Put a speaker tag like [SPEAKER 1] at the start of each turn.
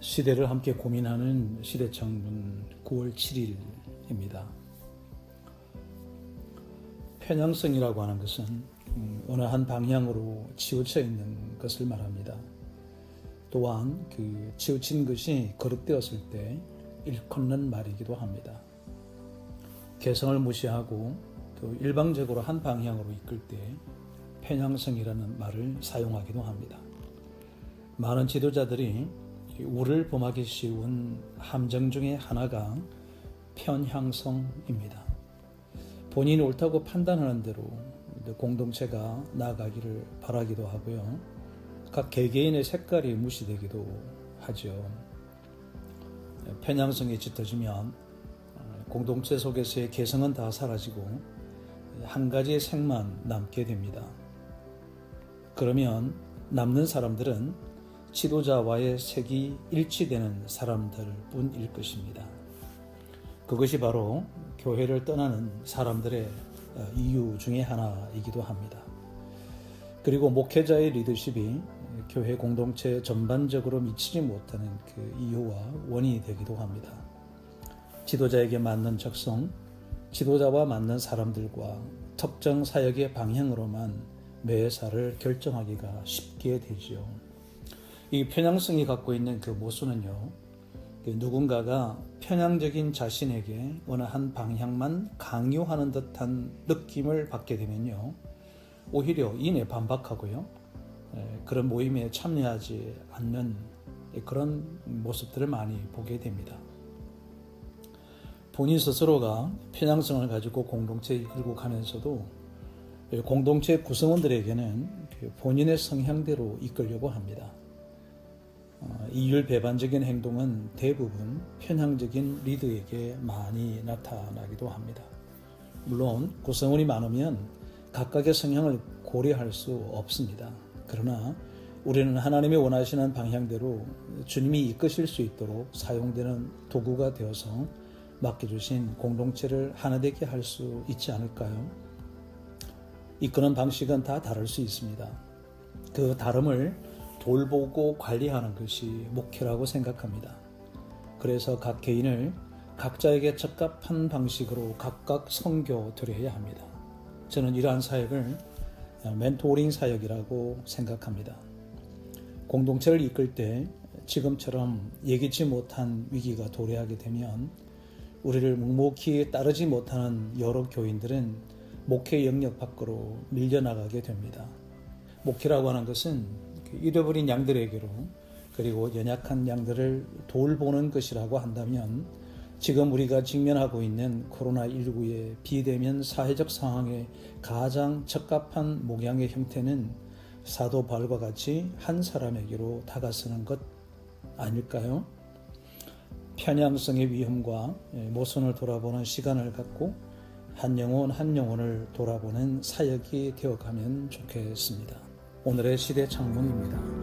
[SPEAKER 1] 시대를 함께 고민하는 시대창문 9월 7일입니다. 편향성이라고 하는 것은 음, 어느 한 방향으로 치우쳐 있는 것을 말합니다. 또한 그 치우친 것이 거듭되었을 때 일컫는 말이기도 합니다. 개성을 무시하고 또 일방적으로 한 방향으로 이끌 때 편향성이라는 말을 사용하기도 합니다. 많은 지도자들이 우를 범하기 쉬운 함정 중의 하나가 편향성입니다. 본인이 옳다고 판단하는 대로 공동체가 나아가기를 바라기도 하고요. 각 개개인의 색깔이 무시되기도 하죠. 편향성이 짙어지면 공동체 속에서의 개성은 다 사라지고 한 가지의 색만 남게 됩니다. 그러면 남는 사람들은 지도자와의 색이 일치되는 사람들 뿐일 것입니다. 그것이 바로 교회를 떠나는 사람들의 이유 중의 하나이기도 합니다. 그리고 목회자의 리더십이 교회 공동체 전반적으로 미치지 못하는 그 이유와 원인이 되기도 합니다. 지도자에게 맞는 적성, 지도자와 맞는 사람들과 특정 사역의 방향으로만 매사를 결정하기가 쉽게 되지요. 이 편향성이 갖고 있는 그 모순은요, 그 누군가가 편향적인 자신에게 어느 한 방향만 강요하는 듯한 느낌을 받게 되면요, 오히려 이내 반박하고요, 에, 그런 모임에 참여하지 않는 그런 모습들을 많이 보게 됩니다. 본인 스스로가 편향성을 가지고 공동체에 이끌고 가면서도 공동체 구성원들에게는 그 본인의 성향대로 이끌려고 합니다. 어, 이율 배반적인 행동은 대부분 편향적인 리더에게 많이 나타나기도 합니다. 물론 구성원이 많으면 각각의 성향을 고려할 수 없습니다. 그러나 우리는 하나님이 원하시는 방향대로 주님이 이끄실 수 있도록 사용되는 도구가 되어서 맡겨주신 공동체를 하나 되게 할 수 있지 않을까요? 이끄는 방식은 다 다를 수 있습니다. 그 다름을 돌보고 관리하는 것이 목표라고 생각합니다. 그래서 각 개인을 각자에게 적합한 방식으로 각각 섬겨드려야 합니다. 저는 이러한 사역을 멘토링 사역이라고 생각합니다. 공동체를 이끌 때 지금처럼 예기치 못한 위기가 도래하게 되면 우리를 묵묵히 따르지 못하는 여러 교인들은 목회 영역 밖으로 밀려나가게 됩니다. 목회라고 하는 것은 그 잃어버린 양들에게로 그리고 연약한 양들을 돌보는 것이라고 한다면 지금 우리가 직면하고 있는 코로나19의 비대면 사회적 상황에 가장 적합한 목양의 형태는 사도 바울과 같이 한 사람에게로 다가서는 것 아닐까요? 편향성의 위험과 모순을 돌아보는 시간을 갖고 한 영혼 한 영혼을 돌아보는 사역이 되어가면 좋겠습니다. 오늘의 시대 창문입니다.